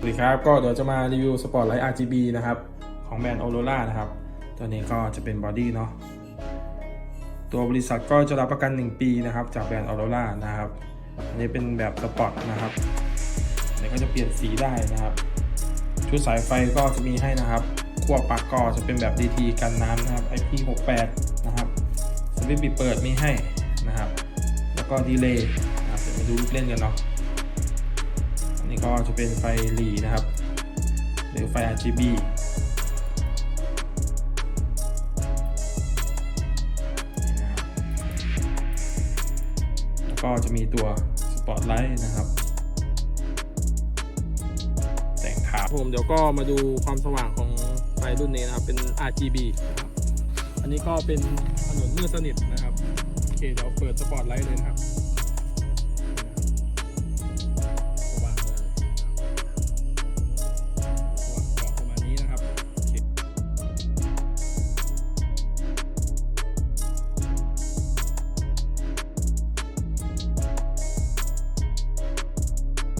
สวัสดีครับ ก็เดี๋ยวจะมารีวิวสปอร์ตไลท์ RGB นะครับ ของแบรนด์ Aurora นะครับ ตัวนี้ก็จะเป็นบอดี้เนาะตัวบริษัทก็จะรับประกัน 1 ปีนะครับ จากแบรนด์ Aurora นะครับ อันนี้เป็นแบบสปอร์ตนะครับเดี๋ยวก็จะเปลี่ยนสีได้นะครับ ชุดสายไฟก็จะมีให้นะครับขั้วปลั๊กก็จะเป็นแบบ DT กันน้ำนะครับ IP68 นะครับสวิตช์ปิดเปิดมีให้นะครับ แล้วก็ดีเลย์นะครับเดี๋ยวมาดูลูกเล่นกันเนาะ ก็จะเป็นไฟหลีนะครับ หรือไฟ RGB แล้วก็จะมีตัวสปอตไลท์นะครับ แต่งขาวผมเดี๋ยวก็มาดูความสว่างของไฟรุ่นนี้นะครับ เป็น RGB นะครับอันนี้ก็เป็นถนนมืดสนิทนะครับ โอเค เดี๋ยวเปิดสปอตไลท์เลยนะครับ